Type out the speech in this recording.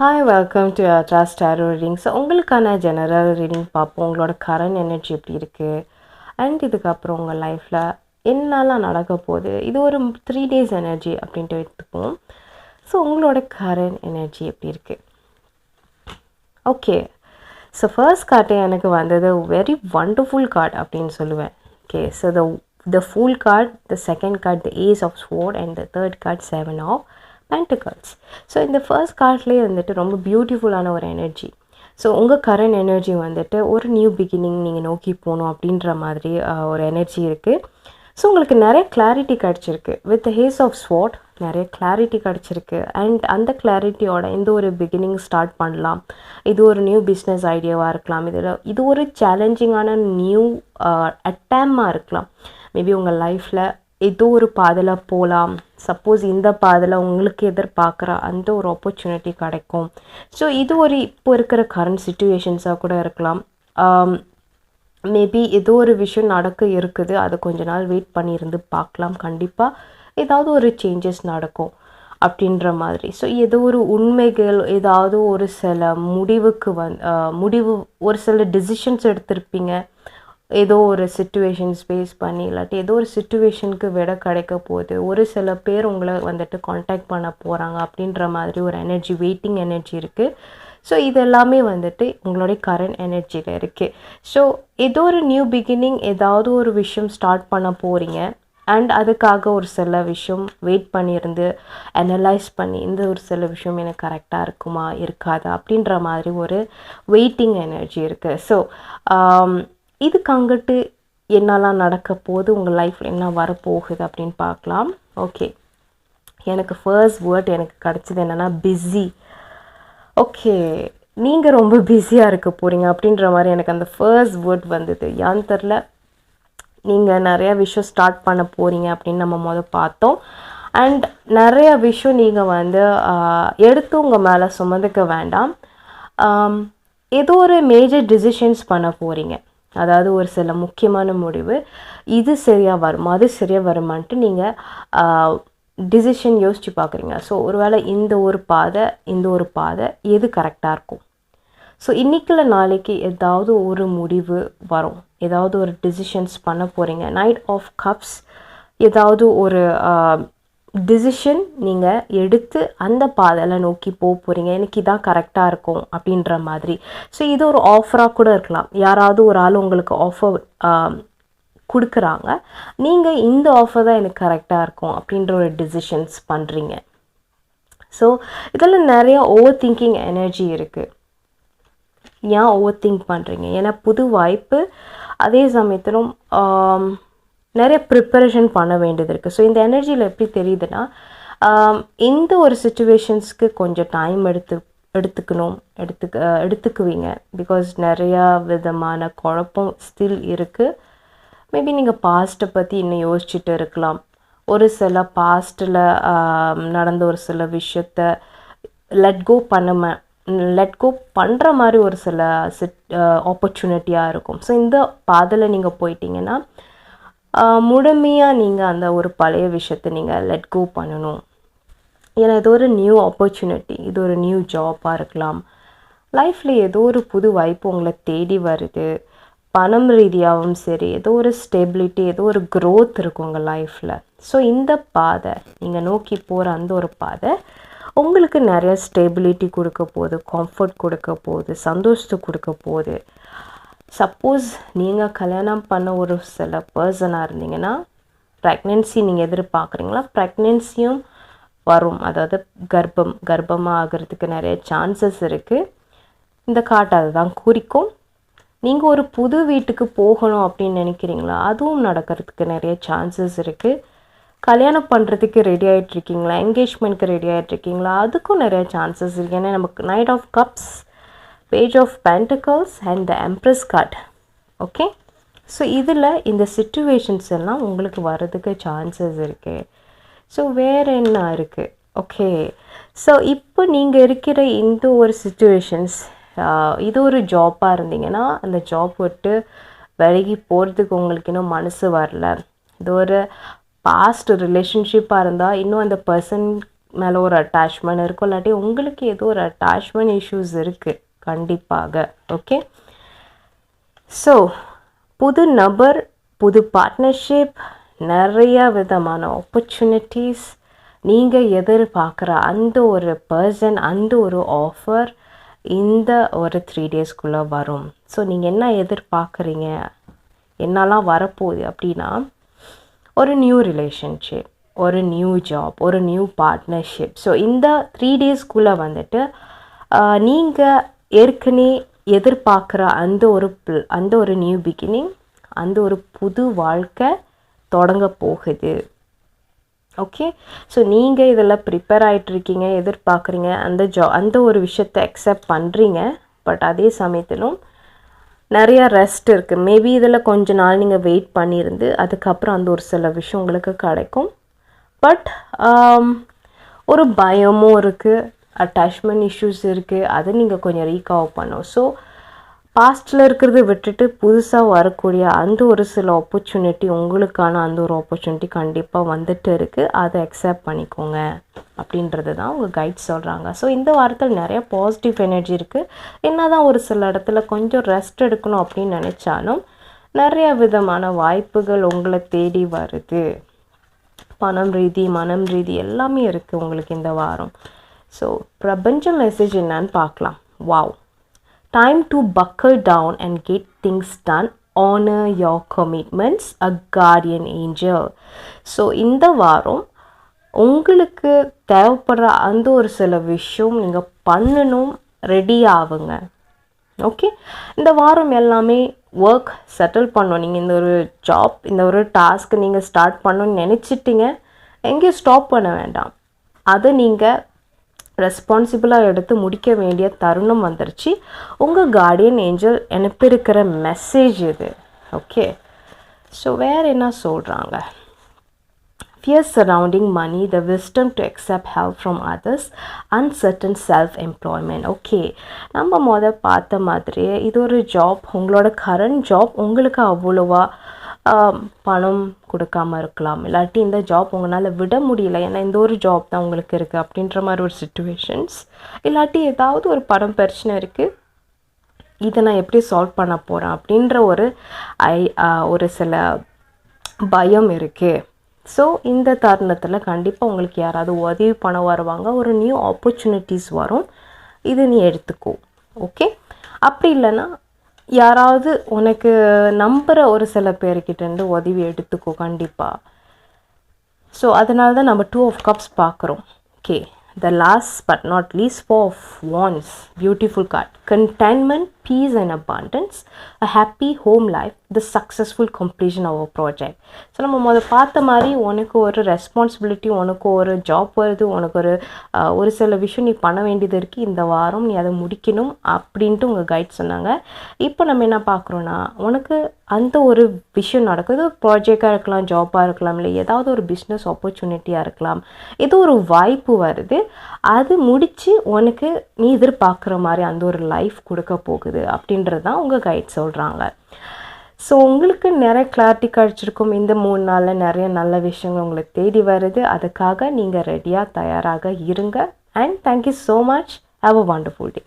Hi welcome to அட்ராஸ் tarot reading so உங்களுக்கான general reading பார்ப்போம். உங்களோட கரண்ட் எனர்ஜி எப்படி இருக்குது அண்ட் இதுக்கப்புறம் உங்கள் லைஃப்பில் என்னெல்லாம் நடக்க போகுது? இது ஒரு த்ரீ டேஸ் எனர்ஜி அப்படின்ட்டு எடுத்துப்போம் ஸோ உங்களோட கரண்ட் எனர்ஜி எப்படி இருக்குது ஓகே ஸோ ஃபர்ஸ்ட் கார்டு எனக்கு வந்தது வெரி வண்டர்ஃபுல் கார்டு அப்படின்னு சொல்லுவேன். Okay so the the full card the second card the ace of sword and the third card seven of pentacles so இந்த first கார்ட்லேயே வந்துட்டு ரொம்ப பியூட்டிஃபுல்லான ஒரு எனர்ஜி ஸோ உங்கள் கரண்ட் எனர்ஜி வந்துட்டு ஒரு நியூ பிகினிங் நீங்கள் நோக்கி போகணும் அப்படின்ற மாதிரி ஒரு எனர்ஜி இருக்குது ஸோ உங்களுக்கு நிறைய கிளாரிட்டி கிடச்சிருக்கு. வித் ஹேஸ் ஆஃப் ஸ்வாட் நிறைய கிளாரிட்டி கிடச்சிருக்கு. அண்ட் அந்த கிளாரிட்டியோட இந்த ஒரு பிகினிங் ஸ்டார்ட் பண்ணலாம். இது ஒரு நியூ பிஸ்னஸ் ஐடியாவாக இருக்கலாம். இதில் இது ஒரு சேலஞ்சிங்கான நியூ அட்டேமாக இருக்கலாம். மேபி உங்கள் லைஃப்பில் ஏதோ ஒரு பாதையில் போகலாம் சப்போஸ் இந்த பாதையில் உங்களுக்கு எதிர்பார்க்குற அந்த ஒரு ஆப்பர்ச்சுனிட்டி கிடைக்கும். ஸோ இது ஒரு இப்போ இருக்கிற கரண்ட் சுச்சுவேஷன்ஸாக கூட இருக்கலாம். Um, மேபி ஏதோ ஒரு விஷயம் நடக்க இருக்குது. அது கொஞ்ச நாள் வெயிட் பண்ணியிருந்து பார்க்கலாம். கண்டிப்பாக ஏதாவது ஒரு சேஞ்சஸ் நடக்கும் அப்படின்ற மாதிரி. ஸோ ஏதோ ஒரு உண்மைகள் ஏதாவது ஒரு சில முடிவுக்கு வந் uh, முடிவு ஒரு சில டிசிஷன்ஸ் எடுத்திருப்பீங்க. ஏதோ ஒரு சுச்சுவேஷன்ஸ் பேஸ் பண்ணி இல்லாட்டி ஏதோ ஒரு சுச்சுவேஷனுக்கு விட கிடைக்க போகுது. ஒரு சில பேர் உங்களை வந்துட்டு காண்டாக்ட் பண்ண போகிறாங்க அப்படின்ற மாதிரி ஒரு எனர்ஜி வெயிட்டிங் எனர்ஜி இருக்குது ஸோ இது எல்லாமே வந்துட்டு உங்களுடைய கரண்ட் எனர்ஜியில் இருக்குது ஸோ ஏதோ ஒரு நியூ பிகினிங் ஏதாவது ஒரு விஷயம் ஸ்டார்ட் பண்ண போகிறீங்க அண்ட் அதுக்காக ஒரு சில விஷயம் வெயிட் பண்ணியிருந்து அனலைஸ் பண்ணி இந்த ஒரு சில விஷயம் எனக்கு கரெக்டாக இருக்குமா இருக்காதா அப்படின்ற மாதிரி ஒரு வெயிட்டிங் எனர்ஜி இருக்குது ஸோ இதுக்கு அங்கிட்டு என்னெல்லாம் நடக்க போகுது? உங்கள் லைஃப்பில் என்ன வரப்போகுது அப்படின்னு பார்க்கலாம். ஓகே எனக்கு ஃபர்ஸ்ட் வேர்ட் எனக்கு கிடச்சது என்னென்னா பிஸி ஓகே நீங்கள் ரொம்ப பிஸியாக இருக்க போகிறீங்க அப்படின்ற மாதிரி எனக்கு அந்த ஃபர்ஸ்ட் வேர்ட் வந்தது. ஏன்னு தெரில நீங்கள் நிறையா விஷயம் ஸ்டார்ட் பண்ண போகிறீங்க அப்படின்னு நம்ம முதல் பார்த்தோம். அண்ட் நிறைய விஷயம் நீங்கள் வந்து எடுத்து உங்கள் மேலே சுமந்துக்க வேண்டாம். ஏதோ ஒரு மேஜர் டிசிஷன்ஸ் பண்ண போகிறீங்க அதாவது ஒரு சில முக்கியமான முடிவு. இது சரியாக வருமா அது சரியாக வருமான்ட்டு நீங்கள் டிசிஷன் யோசித்து பார்க்குறீங்க ஸோ ஒருவேளை இந்த ஒரு பாதை இந்த ஒரு பாதை எது கரெக்டாக இருக்கும்? ஸோ இன்றைக்குள்ள நாளைக்கு ஏதாவது ஒரு முடிவு வரும். ஏதாவது ஒரு டிசிஷன்ஸ் பண்ண போகிறீங்க நைட் ஆஃப் கப்ஸ் ஏதாவது ஒரு டிசிஷன் நீங்கள் எடுத்து அந்த பாதையில் நோக்கி போக போகிறீங்க எனக்கு இதான் கரெக்டாக இருக்கும் அப்படின்ற மாதிரி. ஸோ இது ஒரு ஆஃபராக கூட இருக்கலாம். யாராவது ஒரு ஆள் உங்களுக்கு ஆஃபர் கொடுக்குறாங்க. நீங்கள் இந்த ஆஃபர் தான் எனக்கு கரெக்டாக இருக்கும் அப்படின்ற ஒரு டிசிஷன்ஸ் பண்ணுறீங்க ஸோ இதில் நிறையா ஓவர் திங்கிங் எனர்ஜி இருக்குது ஏன் ஓவர் திங்க் பண்ணுறீங்க ஏன்னா புது வாய்ப்பு அதே சமயத்திலும் நிறைய ப்ரிப்பரேஷன் பண்ண வேண்டியது இருக்குது ஸோ இந்த எனர்ஜியில் எப்படி தெரியுதுன்னா இந்த ஒரு சுச்சுவேஷன்ஸ்க்கு கொஞ்சம் டைம் எடுத்து எடுத்துக்கணும் எடுத்துக்க எடுத்துக்குவீங்க. பிகாஸ் நிறையா விதமான குழப்பம் ஸ்டில் இருக்குது மேபி நீங்கள் பாஸ்ட்டை பற்றி இன்னும் யோசிச்சுட்டு இருக்கலாம். ஒரு சில பாஸ்ட்டில் நடந்த ஒரு சில விஷயத்த லெட் கோ பண்ண லெட் கோ பண்ணுற மாதிரி ஒரு சில சிட் ஆப்பர்ச்சுனிட்டியாக இருக்கும். ஸோ இந்த பாதையில் நீங்கள் போயிட்டீங்கன்னா முழுமையாக நீங்கள் அந்த ஒரு பழைய விஷயத்தை நீங்கள் லெட் கோ பண்ணணும். ஏன்னா இது ஒரு நியூ ஆப்பர்ச்சுனிட்டி இது ஒரு நியூ ஜாப்பாக இருக்கலாம். லைஃப்பில் ஏதோ ஒரு புது வாய்ப்பு உங்களை தேடி வருது. பணம் ரீதியாகவும் சரி ஏதோ ஒரு ஸ்டெபிலிட்டி ஏதோ ஒரு க்ரோத் இருக்கும் உங்கள் லைஃப்பில் ஸோ இந்த பாதை நீங்கள் நோக்கி போகிற அந்த ஒரு பாதை உங்களுக்கு நிறைய ஸ்டெபிலிட்டி கொடுக்க போகுது கம்ஃபர்ட் கொடுக்க போகுது சந்தோஷத்தை கொடுக்க போகுது. சப்போஸ் நீங்கள் கல்யாணம் பண்ண ஒரு சில பர்சனாக இருந்தீங்கன்னா ப்ரெக்னென்சி நீங்கள் எதிர்பார்க்குறீங்களா? ப்ரெக்னென்சியும் வரும். அதாவது கர்ப்பம் கர்ப்பமாக ஆகிறதுக்கு நிறைய சான்சஸ் இருக்குது இந்த காட்டு அதுதான் குறிக்கும். நீங்கள் ஒரு புது வீட்டுக்கு போகணும் அப்படின்னு நினைக்கிறீங்களா? அதுவும் நடக்கிறதுக்கு நிறைய சான்சஸ் இருக்குது கல்யாணம் பண்ணுறதுக்கு ரெடி ஆகிட்டு இருக்கீங்களா? என்கேஜ்மெண்ட்க்கு ரெடி ஆகிட்டு இருக்கீங்களா? அதுக்கும் நிறைய சான்சஸ் இருக்குது ஏன்னா நமக்கு night of cups page of pentacles and the empress card okay so இதில் இந்த சுச்சுவேஷன்ஸ் எல்லாம் உங்களுக்கு வர்றதுக்கு சான்சஸ் இருக்குது ஸோ வேறு என்ன இருக்குது ஓகே ஸோ இப்போ நீங்கள் இருக்கிற இந்த ஒரு சுச்சுவேஷன்ஸ் இது ஒரு ஜாப்பாக இருந்தீங்கன்னா அந்த ஜாப் விட்டு விலகி போகிறதுக்கு உங்களுக்கு இன்னும் மனசு வரல. இது ஒரு பாஸ்ட் ரிலேஷன்ஷிப்பாக இருந்தால் இன்னும் அந்த பர்சன் மேலே ஒரு அட்டாச்மெண்ட் இருக்கும். இல்லாட்டி உங்களுக்கு ஏதோ ஒரு அட்டாச்மெண்ட் இஷ்யூஸ் இருக்குது கண்டிப்பாக. ஓகே ஸோ புது நபர் புது பார்ட்னர்ஷிப் நிறைய விதமான ஆப்பர்ச்சுனிட்டிஸ் நீங்கள் எதிர்பார்க்குற அந்த ஒரு பர்சன் அந்த ஒரு ஆஃபர் இந்த ஒரு த்ரீ டேஸ்க்குள்ளே வரும். ஸோ நீங்கள் என்ன எதிர்பார்க்குறீங்க? என்னெல்லாம் வரப்போகுது அப்படின்னா ஒரு நியூ ரிலேஷன்ஷிப் ஒரு நியூ ஜாப் ஒரு நியூ பார்ட்னர்ஷிப் ஸோ இந்த த்ரீ டேஸ்க்குள்ளே வந்துட்டு நீங்கள் ஏற்கனவே எதிர்பார்க்குற அந்த ஒரு அந்த ஒரு நியூ பிகினிங் அந்த ஒரு புது வாழ்க்கை தொடங்க போகுது. ஓகே ஸோ நீங்கள் இதில் ப்ரிப்பேர் ஆகிட்டு இருக்கீங்க எதிர்பார்க்குறீங்க அந்த ஜா அந்த ஒரு விஷயத்தை அக்செப்ட் பண்ணுறீங்க பட் அதே சமயத்திலும் நிறையா ரெஸ்ட் இருக்குது மேபி இதில் கொஞ்ச நாள் நீங்கள் வெயிட் பண்ணியிருந்து அதுக்கப்புறம் அந்த ஒரு சில விஷயம் உங்களுக்கு கிடைக்கும். பட் um, ஒரு பயமும் இருக்குது அட்டாச்மெண்ட் இஷ்யூஸ் இருக்குது அதை நீங்கள் கொஞ்சம் ரீகவர் பண்ணும் ஸோ பாஸ்டில் இருக்கிறத விட்டுட்டு புதுசாக வரக்கூடிய அந்த ஒரு சில ஆப்பர்ச்சுனிட்டி உங்களுக்கான அந்த ஒரு ஆப்பர்ச்சுனிட்டி கண்டிப்பாக வந்துட்டு இருக்குது அதை அக்செப்ட் பண்ணிக்கோங்க. அப்படின்றது தான் உங்கள் கைட் சொல்கிறாங்க ஸோ இந்த வாரத்தில் நிறைய பாசிட்டிவ் எனர்ஜி இருக்குது என்ன தான் ஒரு சில இடத்துல கொஞ்சம் ரெஸ்ட் எடுக்கணும் அப்படின்னு நினச்சாலும் நிறைய விதமான வாய்ப்புகள் உங்களை தேடி வருது. பணம் ரீதி மனம் ரீதி எல்லாமே இருக்குது உங்களுக்கு இந்த வாரம். ஸோ பிரபஞ்ச மெசேஜ் என்னன்னு பார்க்கலாம். Wow time to buckle down and get things done honour your commitments a guardian angel so இந்த வாரம் உங்களுக்கு தேவைப்படுற அந்த ஒரு சில விஷயம் நீங்கள் பண்ணணும். ரெடி ஆகுங்க. ஓகே இந்த வாரம் எல்லாமே ஒர்க் செட்டில் பண்ணணும். நீங்கள் இந்த ஒரு ஜாப் இந்த ஒரு டாஸ்க் நீங்கள் ஸ்டார்ட் பண்ணணும்னு நினச்சிட்டிங்க. எங்கேயும் ஸ்டாப் பண்ண வேண்டாம். அதை நீங்கள் ரெஸ்பான்சிபிளாக எடுத்து முடிக்க வேண்டிய தருணம் வந்துருச்சு. உங்கள் கார்டியன் ஏஞ்சல் அனுப்பியிருக்கிற மெசேஜ் இது. ஓகே ஸோ வேறு என்ன சொல்கிறாங்க fear surrounding money, the wisdom to accept help from others, uncertain self-employment. Okay நம்ம முத பார்த்த மாதிரியே இது ஒரு ஜாப் உங்களோட கரண்ட் ஜாப் உங்களுக்கு அவ்வளோவா பணம் கொடுக்காம இருக்கலாம். இல்லாட்டி இந்த ஜாப் உங்களால் விட முடியல. ஏன்னா இந்த ஒரு ஜாப் தான் உங்களுக்கு இருக்குது அப்படின்ற மாதிரி ஒரு சுச்சுவேஷன்ஸ் இல்லாட்டி ஏதாவது ஒரு பணம் பிரச்சனை இருக்குது இதை நான் எப்படி சால்வ் பண்ண போகிறேன் அப்படின்ற ஒரு ஐ ஒரு சில பயம் இருக்குது ஸோ இந்த தருணத்தில் கண்டிப்பாக உங்களுக்கு யாராவது உதவி பண்ண வருவாங்க. ஒரு நியூ ஆப்பர்ச்சுனிட்டிஸ் வரும். இது நீ எடுத்துக்கோ. ஓகே அப்படி இல்லைன்னா யாராவது உனக்கு நம்புகிற ஒரு சில பேர்கிட்டருந்து உதவி எடுத்துக்கோ கண்டிப்பாக ஸோ அதனால தான் நம்ம டூ ஆஃப் கப்ஸ் பார்க்குறோம் okay the last but not least four of wands beautiful card contentment peace and abundance a happy home life the successful completion of our project. So நம்ம முதல் பார்த்த மாதிரி உனக்கு ஒரு ரெஸ்பான்சிபிலிட்டி உனக்கு ஒரு ஜாப் வருது உனக்கு ஒரு ஒரு சில விஷயம் நீ பண்ண வேண்டியது இருக்குது இந்த வாரம் நீ அதை முடிக்கணும் அப்படின்ட்டு உங்கள் கைட் சொன்னாங்க. இப்போ நம்ம என்ன பார்க்குறோன்னா உனக்கு அந்த ஒரு விஷயம் நடக்குது ப்ராஜெக்டாக இருக்கலாம் ஜாப்பாக இருக்கலாம் இல்லை ஏதாவது ஒரு பிஸ்னஸ் ஆப்பர்ச்சுனிட்டியாக இருக்கலாம் ஏதோ ஒரு வாய்ப்பு வருது அது முடித்து உனக்கு நீ எதிர்பார்க்குற மாதிரி அந்த ஒரு லைஃப் கொடுக்க போகுது. போகுது அப்படின்றது தான் உங்கள் கைட் சொல்கிறாங்க ஸோ உங்களுக்கு நிறைய கிளாரிட்டி கிடச்சிருக்கும். இந்த மூணு நாளில் நிறைய நல்ல விஷயங்கள் உங்களுக்கு தேடி வருது. அதுக்காக நீங்கள் ரெடியாக தயாராக இருங்க. And thank you so much have a wonderful day